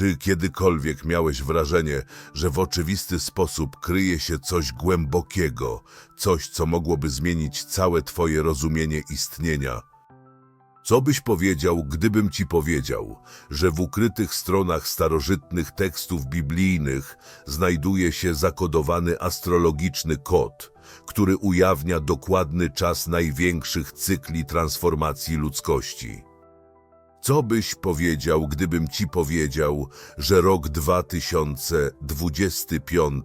Czy kiedykolwiek miałeś wrażenie, że w oczywisty sposób kryje się coś głębokiego, coś, co mogłoby zmienić całe Twoje rozumienie istnienia? Co byś powiedział, gdybym ci powiedział, że w ukrytych stronach starożytnych tekstów biblijnych znajduje się zakodowany astrologiczny kod, który ujawnia dokładny czas największych cykli transformacji ludzkości? Co byś powiedział, gdybym ci powiedział, że rok 2025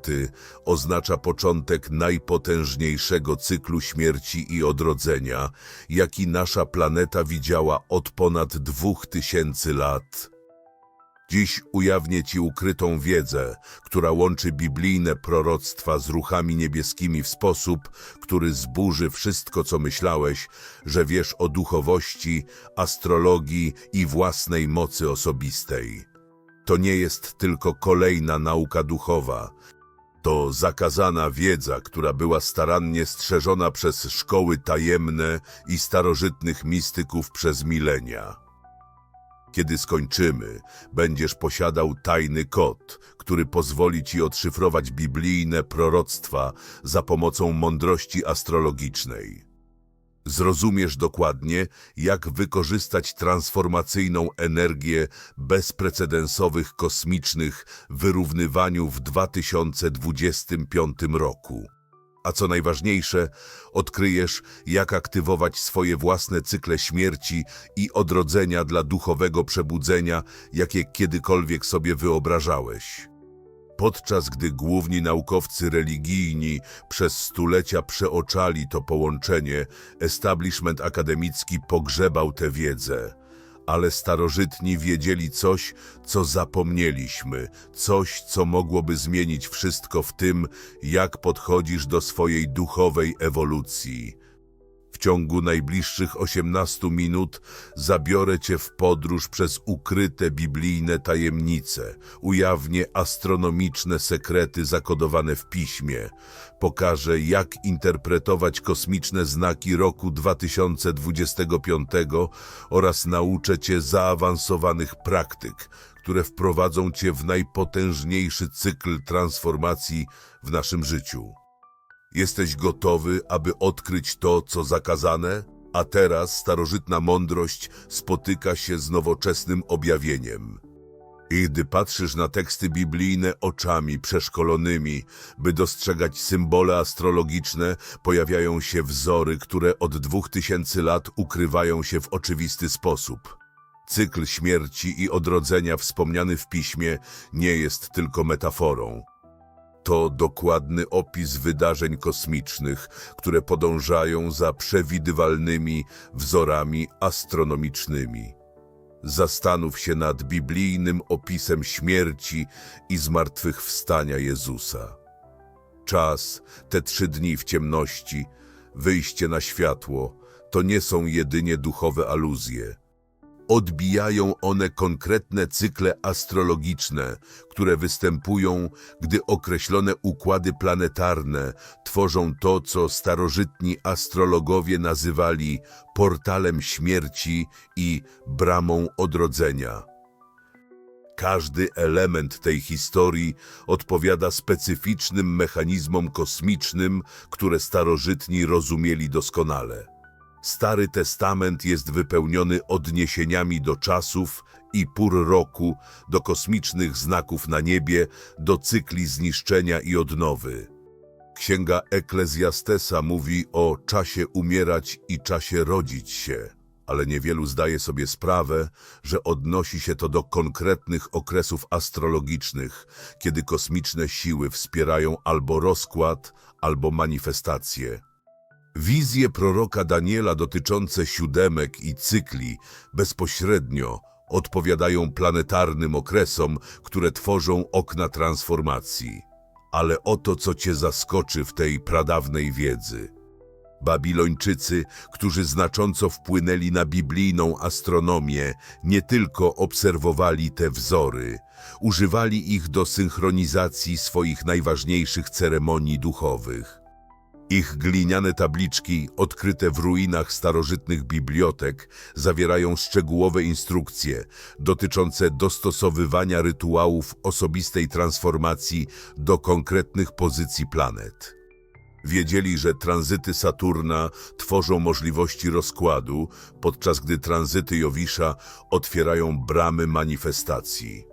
oznacza początek najpotężniejszego cyklu śmierci i odrodzenia, jaki nasza planeta widziała od ponad 2000 lat? Dziś ujawnię Ci ukrytą wiedzę, która łączy biblijne proroctwa z ruchami niebieskimi w sposób, który zburzy wszystko, co myślałeś, że wiesz o duchowości, astrologii i własnej mocy osobistej. To nie jest tylko kolejna nauka duchowa. To zakazana wiedza, która była starannie strzeżona przez szkoły tajemne i starożytnych mistyków przez milenia. Kiedy skończymy, będziesz posiadał tajny kod, który pozwoli ci odszyfrować biblijne proroctwa za pomocą mądrości astrologicznej. Zrozumiesz dokładnie, jak wykorzystać transformacyjną energię bezprecedensowych kosmicznych wyrównywaniu w 2025 roku. A co najważniejsze, odkryjesz, jak aktywować swoje własne cykle śmierci i odrodzenia dla duchowego przebudzenia, jakie kiedykolwiek sobie wyobrażałeś. Podczas gdy główni naukowcy religijni przez stulecia przeoczali to połączenie, establishment akademicki pogrzebał tę wiedzę. Ale starożytni wiedzieli coś, co zapomnieliśmy, coś, co mogłoby zmienić wszystko w tym, jak podchodzisz do swojej duchowej ewolucji. W ciągu najbliższych 18 minut zabiorę Cię w podróż przez ukryte biblijne tajemnice, ujawnię astronomiczne sekrety zakodowane w piśmie, pokażę jak interpretować kosmiczne znaki roku 2025 oraz nauczę Cię zaawansowanych praktyk, które wprowadzą Cię w najpotężniejszy cykl transformacji w naszym życiu. Jesteś gotowy, aby odkryć to, co zakazane? A teraz starożytna mądrość spotyka się z nowoczesnym objawieniem. I gdy patrzysz na teksty biblijne oczami przeszkolonymi, by dostrzegać symbole astrologiczne, pojawiają się wzory, które od dwóch tysięcy lat ukrywają się w oczywisty sposób. Cykl śmierci i odrodzenia wspomniany w piśmie nie jest tylko metaforą. To dokładny opis wydarzeń kosmicznych, które podążają za przewidywalnymi wzorami astronomicznymi. Zastanów się nad biblijnym opisem śmierci i zmartwychwstania Jezusa. Czas, te trzy dni w ciemności, wyjście na światło, to nie są jedynie duchowe aluzje. Odbijają one konkretne cykle astrologiczne, które występują, gdy określone układy planetarne tworzą to, co starożytni astrologowie nazywali portalem śmierci i bramą odrodzenia. Każdy element tej historii odpowiada specyficznym mechanizmom kosmicznym, które starożytni rozumieli doskonale. Stary Testament jest wypełniony odniesieniami do czasów i pór roku, do kosmicznych znaków na niebie, do cykli zniszczenia i odnowy. Księga Eklezjastesa mówi o czasie umierać i czasie rodzić się, ale niewielu zdaje sobie sprawę, że odnosi się to do konkretnych okresów astrologicznych, kiedy kosmiczne siły wspierają albo rozkład, albo manifestacje. Wizje proroka Daniela dotyczące siódemek i cykli bezpośrednio odpowiadają planetarnym okresom, które tworzą okna transformacji. Ale oto co cię zaskoczy w tej pradawnej wiedzy. Babilończycy, którzy znacząco wpłynęli na biblijną astronomię, nie tylko obserwowali te wzory, używali ich do synchronizacji swoich najważniejszych ceremonii duchowych. Ich gliniane tabliczki, odkryte w ruinach starożytnych bibliotek, zawierają szczegółowe instrukcje dotyczące dostosowywania rytuałów osobistej transformacji do konkretnych pozycji planet. Wiedzieli, że tranzyty Saturna tworzą możliwości rozkładu, podczas gdy tranzyty Jowisza otwierają bramy manifestacji.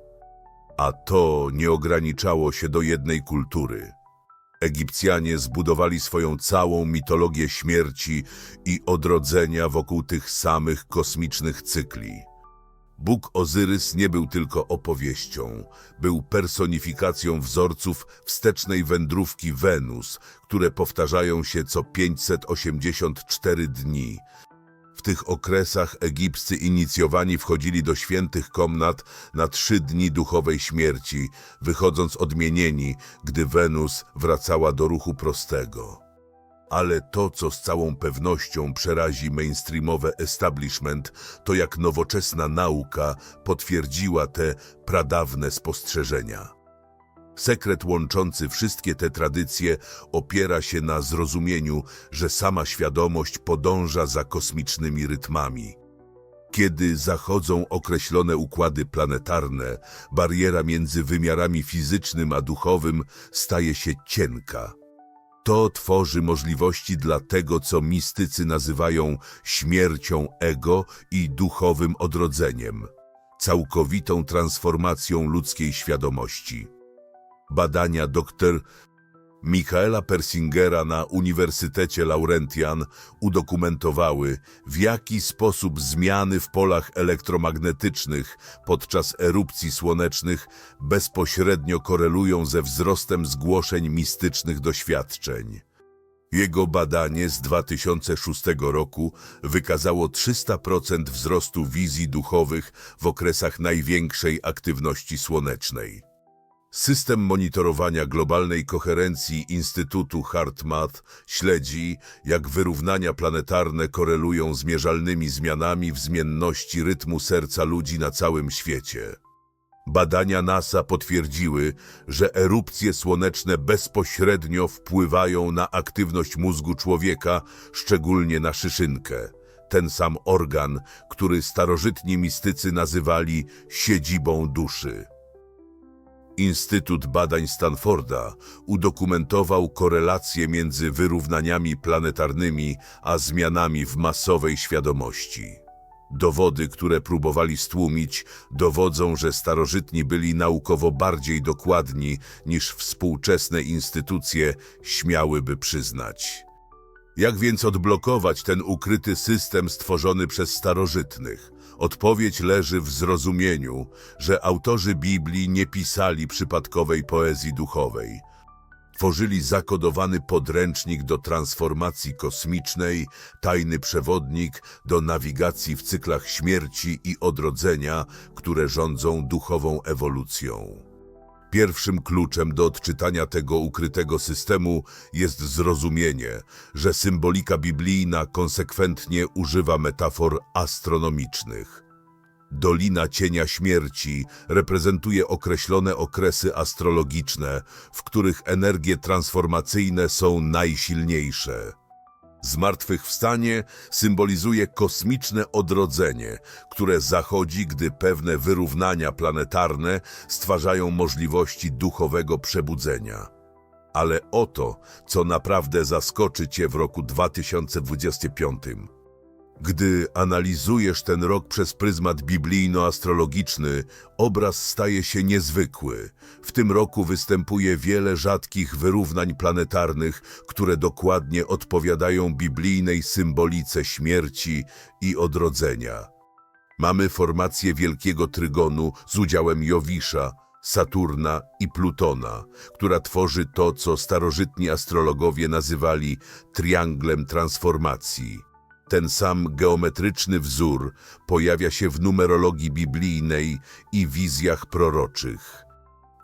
A to nie ograniczało się do jednej kultury. Egipcjanie zbudowali swoją całą mitologię śmierci i odrodzenia wokół tych samych kosmicznych cykli. Bóg Ozyrys nie był tylko opowieścią, był personifikacją wzorców wstecznej wędrówki Wenus, które powtarzają się co 584 dni. W tych okresach egipscy inicjowani wchodzili do świętych komnat na trzy dni duchowej śmierci, wychodząc odmienieni, gdy Wenus wracała do ruchu prostego. Ale to, co z całą pewnością przerazi mainstreamowe establishment, to jak nowoczesna nauka potwierdziła te pradawne spostrzeżenia. Sekret łączący wszystkie te tradycje opiera się na zrozumieniu, że sama świadomość podąża za kosmicznymi rytmami. Kiedy zachodzą określone układy planetarne, bariera między wymiarami fizycznym a duchowym staje się cienka. To tworzy możliwości dla tego, co mistycy nazywają śmiercią ego i duchowym odrodzeniem, całkowitą transformacją ludzkiej świadomości. Badania dr Michaela Persingera na Uniwersytecie Laurentian udokumentowały, w jaki sposób zmiany w polach elektromagnetycznych podczas erupcji słonecznych bezpośrednio korelują ze wzrostem zgłoszeń mistycznych doświadczeń. Jego badanie z 2006 roku wykazało 300% wzrostu wizji duchowych w okresach największej aktywności słonecznej. System monitorowania globalnej koherencji Instytutu HeartMath śledzi, jak wyrównania planetarne korelują z mierzalnymi zmianami w zmienności rytmu serca ludzi na całym świecie. Badania NASA potwierdziły, że erupcje słoneczne bezpośrednio wpływają na aktywność mózgu człowieka, szczególnie na szyszynkę. Ten sam organ, który starożytni mistycy nazywali siedzibą duszy. Instytut Badań Stanforda udokumentował korelację między wyrównaniami planetarnymi a zmianami w masowej świadomości. Dowody, które próbowali stłumić, dowodzą, że starożytni byli naukowo bardziej dokładni niż współczesne instytucje śmiałyby przyznać. Jak więc odblokować ten ukryty system stworzony przez starożytnych? Odpowiedź leży w zrozumieniu, że autorzy Biblii nie pisali przypadkowej poezji duchowej. Tworzyli zakodowany podręcznik do transformacji kosmicznej, tajny przewodnik do nawigacji w cyklach śmierci i odrodzenia, które rządzą duchową ewolucją. Pierwszym kluczem do odczytania tego ukrytego systemu jest zrozumienie, że symbolika biblijna konsekwentnie używa metafor astronomicznych. Dolina Cienia Śmierci reprezentuje określone okresy astrologiczne, w których energie transformacyjne są najsilniejsze. Zmartwychwstanie symbolizuje kosmiczne odrodzenie, które zachodzi, gdy pewne wyrównania planetarne stwarzają możliwości duchowego przebudzenia. Ale oto, co naprawdę zaskoczy Cię w roku 2025. Gdy analizujesz ten rok przez pryzmat biblijno-astrologiczny, obraz staje się niezwykły. W tym roku występuje wiele rzadkich wyrównań planetarnych, które dokładnie odpowiadają biblijnej symbolice śmierci i odrodzenia. Mamy formację wielkiego trygonu z udziałem Jowisza, Saturna i Plutona, która tworzy to, co starożytni astrologowie nazywali trianglem transformacji. Ten sam geometryczny wzór pojawia się w numerologii biblijnej i wizjach proroczych.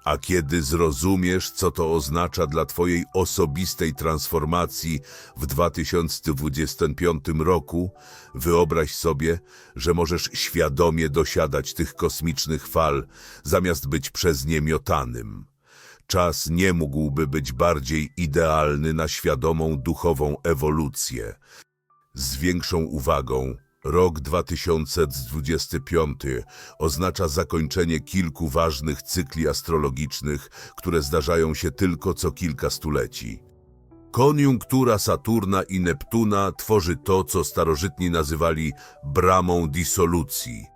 A kiedy zrozumiesz, co to oznacza dla Twojej osobistej transformacji w 2025 roku, wyobraź sobie, że możesz świadomie dosiadać tych kosmicznych fal, zamiast być przez nie miotanym. Czas nie mógłby być bardziej idealny na świadomą duchową ewolucję. Z większą uwagą, rok 2025 oznacza zakończenie kilku ważnych cykli astrologicznych, które zdarzają się tylko co kilka stuleci. Koniunktura Saturna i Neptuna tworzy to, co starożytni nazywali bramą disolucji.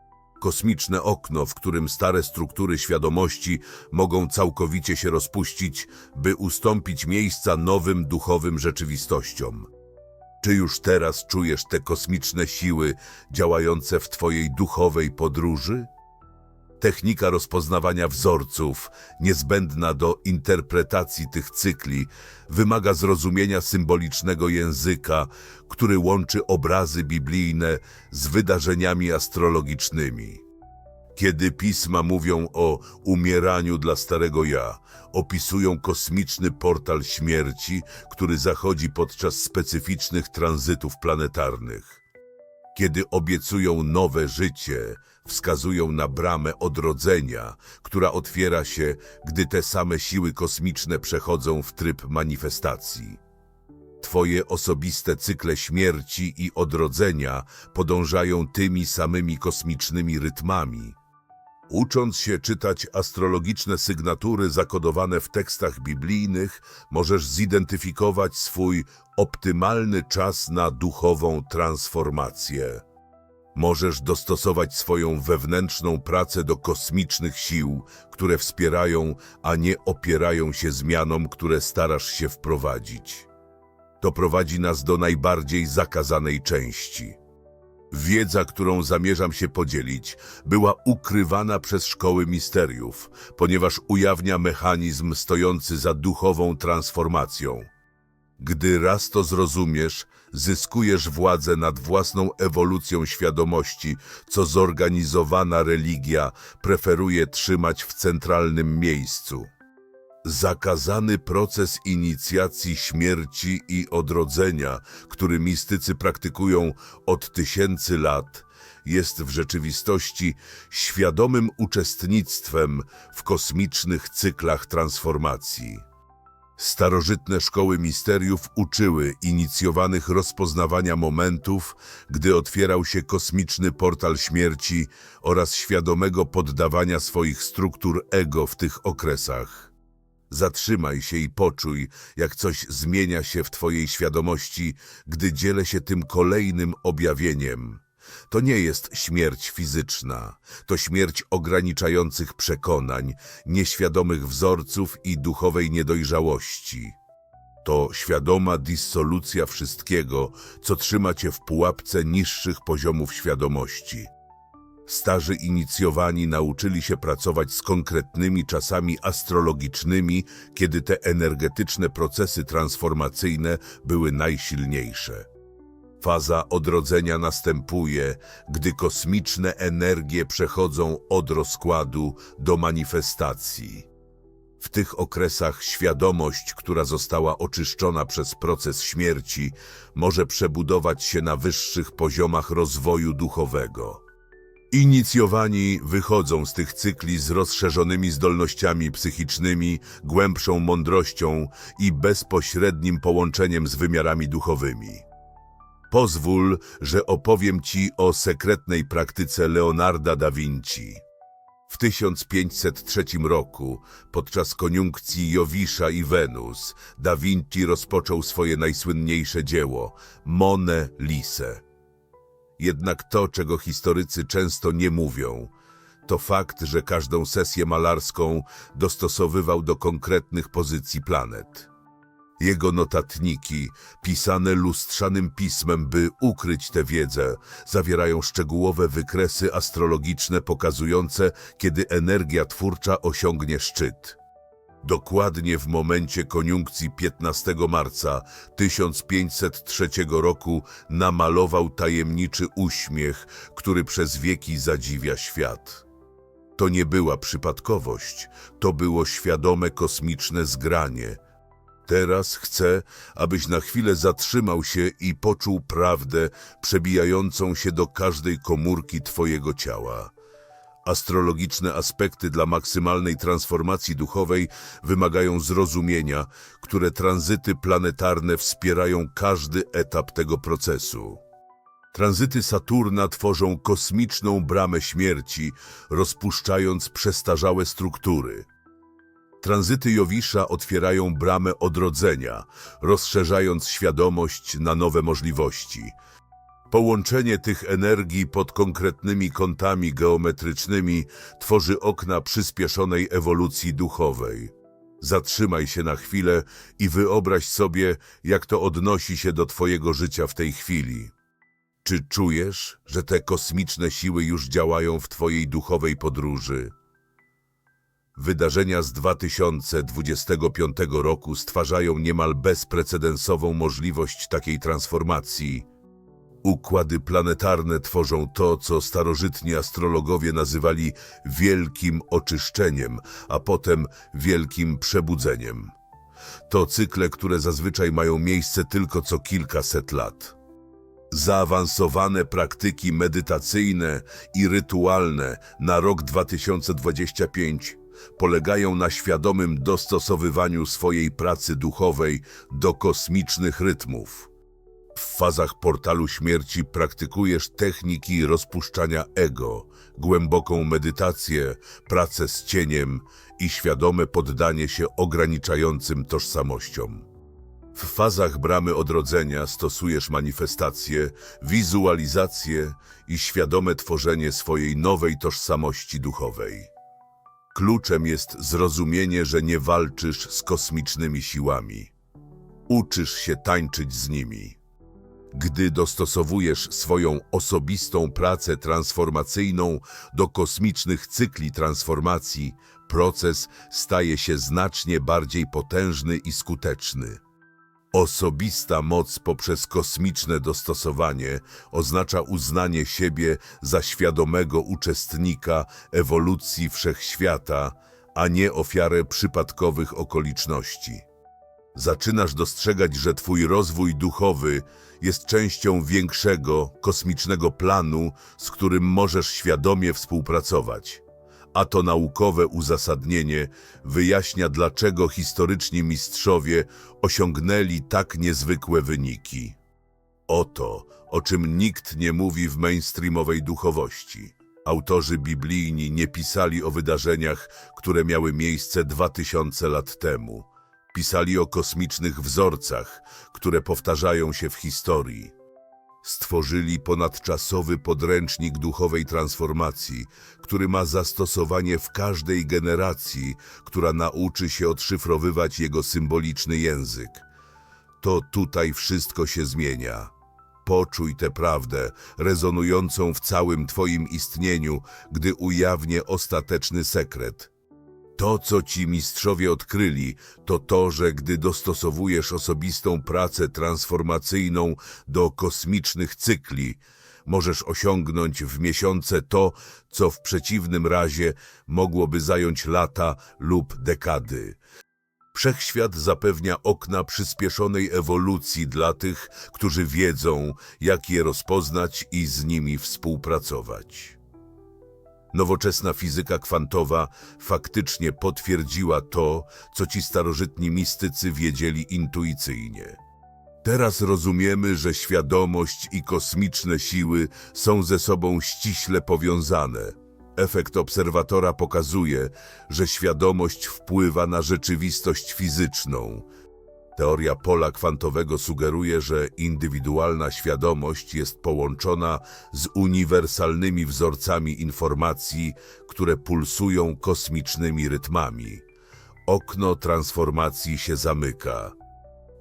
Kosmiczne okno, w którym stare struktury świadomości mogą całkowicie się rozpuścić, by ustąpić miejsca nowym duchowym rzeczywistościom. Czy już teraz czujesz te kosmiczne siły działające w Twojej duchowej podróży? Technika rozpoznawania wzorców, niezbędna do interpretacji tych cykli, wymaga zrozumienia symbolicznego języka, który łączy obrazy biblijne z wydarzeniami astrologicznymi. Kiedy pisma mówią o umieraniu dla starego ja, opisują kosmiczny portal śmierci, który zachodzi podczas specyficznych tranzytów planetarnych. Kiedy obiecują nowe życie, wskazują na bramę odrodzenia, która otwiera się, gdy te same siły kosmiczne przechodzą w tryb manifestacji. Twoje osobiste cykle śmierci i odrodzenia podążają tymi samymi kosmicznymi rytmami. Ucząc się czytać astrologiczne sygnatury zakodowane w tekstach biblijnych, możesz zidentyfikować swój optymalny czas na duchową transformację. Możesz dostosować swoją wewnętrzną pracę do kosmicznych sił, które wspierają, a nie opierają się zmianom, które starasz się wprowadzić. To prowadzi nas do najbardziej zakazanej części. Wiedza, którą zamierzam się podzielić, była ukrywana przez szkoły misteriów, ponieważ ujawnia mechanizm stojący za duchową transformacją. Gdy raz to zrozumiesz, zyskujesz władzę nad własną ewolucją świadomości, co zorganizowana religia preferuje trzymać w centralnym miejscu. Zakazany proces inicjacji śmierci i odrodzenia, który mistycy praktykują od tysięcy lat, jest w rzeczywistości świadomym uczestnictwem w kosmicznych cyklach transformacji. Starożytne szkoły misteriów uczyły inicjowanych rozpoznawania momentów, gdy otwierał się kosmiczny portal śmierci oraz świadomego poddawania swoich struktur ego w tych okresach. Zatrzymaj się i poczuj, jak coś zmienia się w Twojej świadomości, gdy dzielę się tym kolejnym objawieniem. To nie jest śmierć fizyczna, to śmierć ograniczających przekonań, nieświadomych wzorców i duchowej niedojrzałości. To świadoma dissolucja wszystkiego, co trzyma cię w pułapce niższych poziomów świadomości. Starzy inicjowani nauczyli się pracować z konkretnymi czasami astrologicznymi, kiedy te energetyczne procesy transformacyjne były najsilniejsze. Faza odrodzenia następuje, gdy kosmiczne energie przechodzą od rozkładu do manifestacji. W tych okresach świadomość, która została oczyszczona przez proces śmierci, może przebudować się na wyższych poziomach rozwoju duchowego. Inicjowani wychodzą z tych cykli z rozszerzonymi zdolnościami psychicznymi, głębszą mądrością i bezpośrednim połączeniem z wymiarami duchowymi. Pozwól, że opowiem Ci o sekretnej praktyce Leonarda da Vinci. W 1503 roku, podczas koniunkcji Jowisza i Wenus, da Vinci rozpoczął swoje najsłynniejsze dzieło – Mone Lise. Jednak to, czego historycy często nie mówią, to fakt, że każdą sesję malarską dostosowywał do konkretnych pozycji planet. Jego notatniki, pisane lustrzanym pismem, by ukryć tę wiedzę, zawierają szczegółowe wykresy astrologiczne pokazujące, kiedy energia twórcza osiągnie szczyt. Dokładnie w momencie koniunkcji 15 marca 1503 roku namalował tajemniczy uśmiech, który przez wieki zadziwia świat. To nie była przypadkowość, to było świadome kosmiczne zgranie. Teraz chcę, abyś na chwilę zatrzymał się i poczuł prawdę przebijającą się do każdej komórki Twojego ciała. Astrologiczne aspekty dla maksymalnej transformacji duchowej wymagają zrozumienia, które tranzyty planetarne wspierają każdy etap tego procesu. Tranzyty Saturna tworzą kosmiczną bramę śmierci, rozpuszczając przestarzałe struktury. Tranzyty Jowisza otwierają bramę odrodzenia, rozszerzając świadomość na nowe możliwości. Połączenie tych energii pod konkretnymi kątami geometrycznymi tworzy okna przyspieszonej ewolucji duchowej. Zatrzymaj się na chwilę i wyobraź sobie, jak to odnosi się do Twojego życia w tej chwili. Czy czujesz, że te kosmiczne siły już działają w Twojej duchowej podróży? Wydarzenia z 2025 roku stwarzają niemal bezprecedensową możliwość takiej transformacji. Układy planetarne tworzą to, co starożytni astrologowie nazywali wielkim oczyszczeniem, a potem wielkim przebudzeniem. To cykle, które zazwyczaj mają miejsce tylko co kilkaset lat. Zaawansowane praktyki medytacyjne i rytualne na rok 2025 polegają na świadomym dostosowywaniu swojej pracy duchowej do kosmicznych rytmów. W fazach portalu śmierci praktykujesz techniki rozpuszczania ego, głęboką medytację, pracę z cieniem i świadome poddanie się ograniczającym tożsamościom. W fazach bramy odrodzenia stosujesz manifestacje, wizualizację i świadome tworzenie swojej nowej tożsamości duchowej. Kluczem jest zrozumienie, że nie walczysz z kosmicznymi siłami. Uczysz się tańczyć z nimi. Gdy dostosowujesz swoją osobistą pracę transformacyjną do kosmicznych cykli transformacji, proces staje się znacznie bardziej potężny i skuteczny. Osobista moc poprzez kosmiczne dostosowanie oznacza uznanie siebie za świadomego uczestnika ewolucji wszechświata, a nie ofiarę przypadkowych okoliczności. Zaczynasz dostrzegać, że Twój rozwój duchowy jest częścią większego, kosmicznego planu, z którym możesz świadomie współpracować. A to naukowe uzasadnienie wyjaśnia, dlaczego historyczni mistrzowie osiągnęli tak niezwykłe wyniki. Oto, o czym nikt nie mówi w mainstreamowej duchowości. Autorzy biblijni nie pisali o wydarzeniach, które miały miejsce 2000 lat temu. Pisali o kosmicznych wzorcach, które powtarzają się w historii. Stworzyli ponadczasowy podręcznik duchowej transformacji, który ma zastosowanie w każdej generacji, która nauczy się odszyfrowywać jego symboliczny język. To tutaj wszystko się zmienia. Poczuj tę prawdę, rezonującą w całym Twoim istnieniu, gdy ujawnię ostateczny sekret. To, co ci mistrzowie odkryli, to to, że gdy dostosowujesz osobistą pracę transformacyjną do kosmicznych cykli, możesz osiągnąć w miesiące to, co w przeciwnym razie mogłoby zająć lata lub dekady. Wszechświat zapewnia okna przyspieszonej ewolucji dla tych, którzy wiedzą, jak je rozpoznać i z nimi współpracować. Nowoczesna fizyka kwantowa faktycznie potwierdziła to, co ci starożytni mistycy wiedzieli intuicyjnie. Teraz rozumiemy, że świadomość i kosmiczne siły są ze sobą ściśle powiązane. Efekt obserwatora pokazuje, że świadomość wpływa na rzeczywistość fizyczną. Teoria pola kwantowego sugeruje, że indywidualna świadomość jest połączona z uniwersalnymi wzorcami informacji, które pulsują kosmicznymi rytmami. Okno transformacji się zamyka.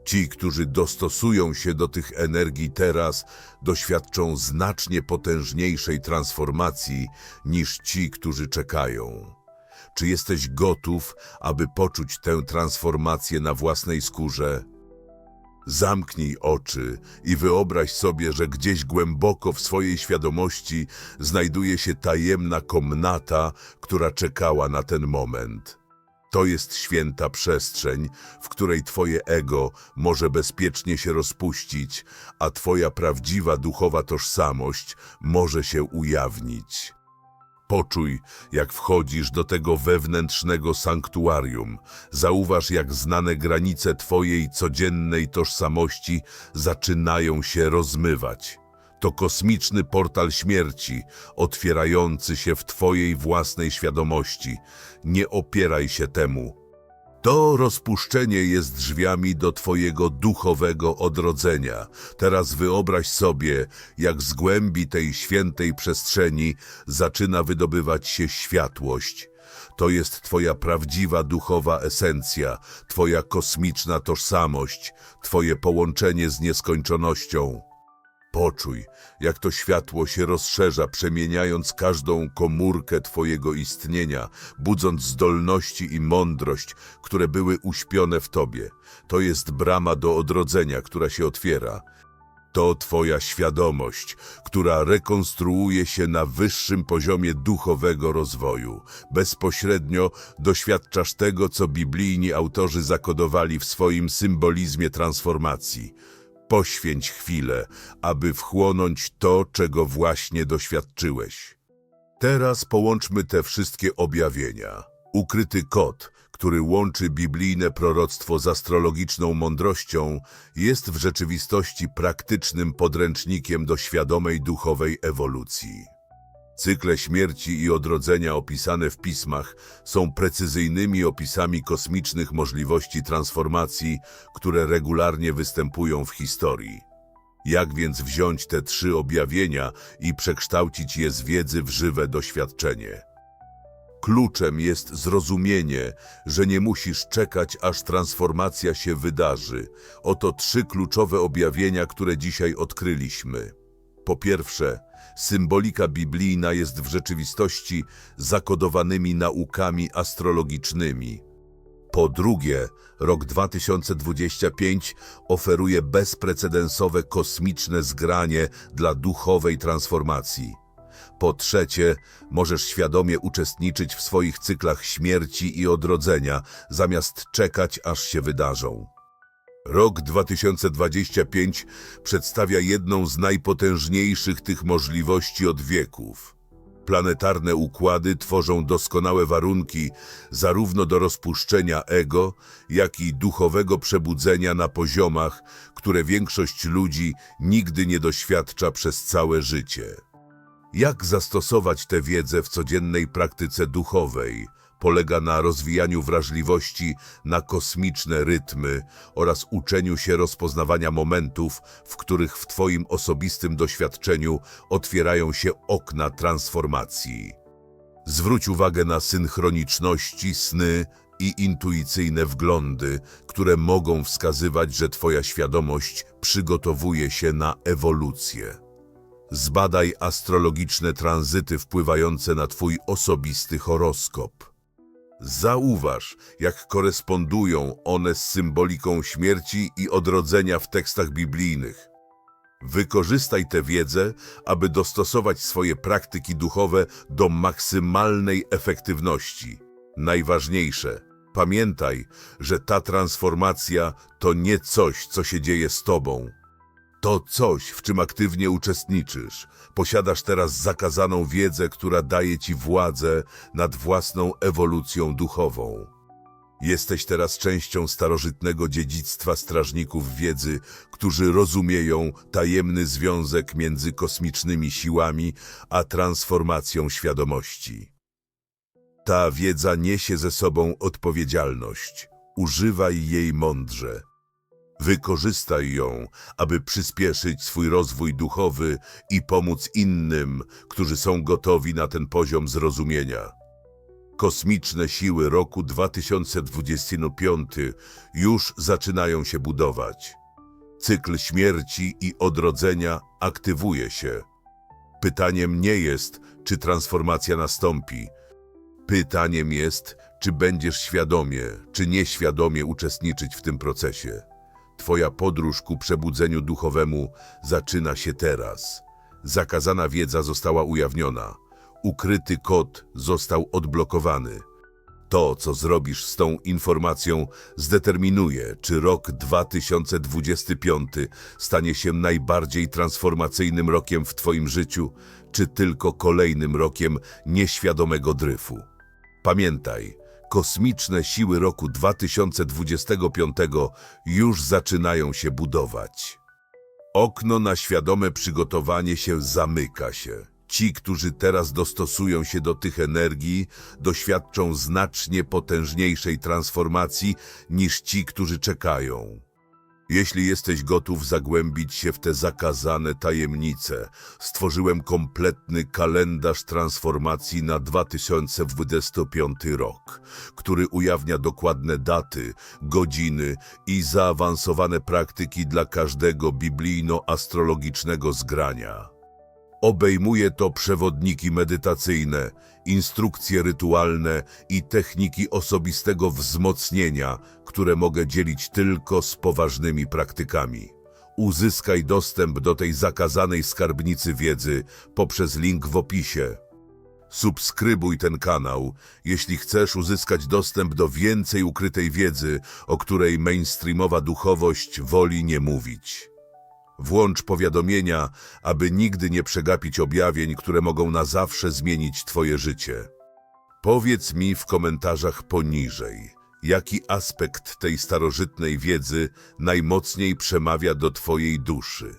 Ci, którzy dostosują się do tych energii teraz, doświadczą znacznie potężniejszej transformacji niż ci, którzy czekają. Czy jesteś gotów, aby poczuć tę transformację na własnej skórze? Zamknij oczy i wyobraź sobie, że gdzieś głęboko w swojej świadomości znajduje się tajemna komnata, która czekała na ten moment. To jest święta przestrzeń, w której twoje ego może bezpiecznie się rozpuścić, a twoja prawdziwa duchowa tożsamość może się ujawnić. Poczuj, jak wchodzisz do tego wewnętrznego sanktuarium. Zauważ, jak znane granice Twojej codziennej tożsamości zaczynają się rozmywać. To kosmiczny portal śmierci, otwierający się w Twojej własnej świadomości. Nie opieraj się temu. To rozpuszczenie jest drzwiami do Twojego duchowego odrodzenia. Teraz wyobraź sobie, jak z głębi tej świętej przestrzeni zaczyna wydobywać się światłość. To jest Twoja prawdziwa duchowa esencja, Twoja kosmiczna tożsamość, Twoje połączenie z nieskończonością. Poczuj, jak to światło się rozszerza, przemieniając każdą komórkę Twojego istnienia, budząc zdolności i mądrość, które były uśpione w Tobie. To jest brama do odrodzenia, która się otwiera. To Twoja świadomość, która rekonstruuje się na wyższym poziomie duchowego rozwoju. Bezpośrednio doświadczasz tego, co biblijni autorzy zakodowali w swoim symbolizmie transformacji. Poświęć chwilę, aby wchłonąć to, czego właśnie doświadczyłeś. Teraz połączmy te wszystkie objawienia. Ukryty kod, który łączy biblijne proroctwo z astrologiczną mądrością, jest w rzeczywistości praktycznym podręcznikiem do świadomej duchowej ewolucji. Cykle śmierci i odrodzenia opisane w pismach są precyzyjnymi opisami kosmicznych możliwości transformacji, które regularnie występują w historii. Jak więc wziąć te trzy objawienia i przekształcić je z wiedzy w żywe doświadczenie? Kluczem jest zrozumienie, że nie musisz czekać, aż transformacja się wydarzy. Oto trzy kluczowe objawienia, które dzisiaj odkryliśmy. Po pierwsze, symbolika biblijna jest w rzeczywistości zakodowanymi naukami astrologicznymi. Po drugie, rok 2025 oferuje bezprecedensowe kosmiczne zgranie dla duchowej transformacji. Po trzecie, możesz świadomie uczestniczyć w swoich cyklach śmierci i odrodzenia, zamiast czekać, aż się wydarzą. Rok 2025 przedstawia jedną z najpotężniejszych tych możliwości od wieków. Planetarne układy tworzą doskonałe warunki zarówno do rozpuszczenia ego, jak i duchowego przebudzenia na poziomach, które większość ludzi nigdy nie doświadcza przez całe życie. Jak zastosować tę wiedzę w codziennej praktyce duchowej? Polega na rozwijaniu wrażliwości na kosmiczne rytmy oraz uczeniu się rozpoznawania momentów, w których w Twoim osobistym doświadczeniu otwierają się okna transformacji. Zwróć uwagę na synchroniczności, sny i intuicyjne wglądy, które mogą wskazywać, że Twoja świadomość przygotowuje się na ewolucję. Zbadaj astrologiczne tranzyty wpływające na Twój osobisty horoskop. Zauważ, jak korespondują one z symboliką śmierci i odrodzenia w tekstach biblijnych. Wykorzystaj tę wiedzę, aby dostosować swoje praktyki duchowe do maksymalnej efektywności. Najważniejsze, pamiętaj, że ta transformacja to nie coś, co się dzieje z Tobą. To coś, w czym aktywnie uczestniczysz. Posiadasz teraz zakazaną wiedzę, która daje ci władzę nad własną ewolucją duchową. Jesteś teraz częścią starożytnego dziedzictwa strażników wiedzy, którzy rozumieją tajemny związek między kosmicznymi siłami a transformacją świadomości. Ta wiedza niesie ze sobą odpowiedzialność. Używaj jej mądrze. Wykorzystaj ją, aby przyspieszyć swój rozwój duchowy i pomóc innym, którzy są gotowi na ten poziom zrozumienia. Kosmiczne siły roku 2025 już zaczynają się budować. Cykl śmierci i odrodzenia aktywuje się. Pytaniem nie jest, czy transformacja nastąpi. Pytaniem jest, czy będziesz świadomie, czy nieświadomie uczestniczyć w tym procesie. Twoja podróż ku przebudzeniu duchowemu zaczyna się teraz. Zakazana wiedza została ujawniona. Ukryty kod został odblokowany. To, co zrobisz z tą informacją, zdeterminuje, czy rok 2025 stanie się najbardziej transformacyjnym rokiem w Twoim życiu, czy tylko kolejnym rokiem nieświadomego dryfu. Pamiętaj, kosmiczne siły roku 2025 już zaczynają się budować. Okno na świadome przygotowanie się zamyka się. Ci, którzy teraz dostosują się do tych energii, doświadczą znacznie potężniejszej transformacji niż ci, którzy czekają. Jeśli jesteś gotów zagłębić się w te zakazane tajemnice, stworzyłem kompletny kalendarz transformacji na 2025 rok, który ujawnia dokładne daty, godziny i zaawansowane praktyki dla każdego biblijno-astrologicznego zgrania. Obejmuje to przewodniki medytacyjne, instrukcje rytualne i techniki osobistego wzmocnienia, które mogę dzielić tylko z poważnymi praktykami. Uzyskaj dostęp do tej zakazanej skarbnicy wiedzy poprzez link w opisie. Subskrybuj ten kanał, jeśli chcesz uzyskać dostęp do więcej ukrytej wiedzy, o której mainstreamowa duchowość woli nie mówić. Włącz powiadomienia, aby nigdy nie przegapić objawień, które mogą na zawsze zmienić Twoje życie. Powiedz mi w komentarzach poniżej, jaki aspekt tej starożytnej wiedzy najmocniej przemawia do Twojej duszy.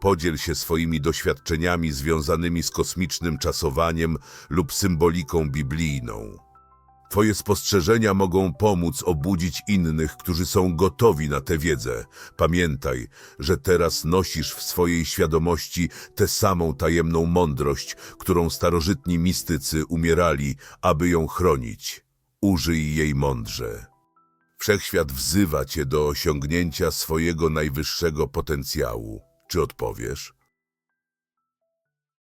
Podziel się swoimi doświadczeniami związanymi z kosmicznym czasowaniem lub symboliką biblijną. Twoje spostrzeżenia mogą pomóc obudzić innych, którzy są gotowi na tę wiedzę. Pamiętaj, że teraz nosisz w swojej świadomości tę samą tajemną mądrość, którą starożytni mistycy umierali, aby ją chronić. Użyj jej mądrze. Wszechświat wzywa cię do osiągnięcia swojego najwyższego potencjału. Czy odpowiesz?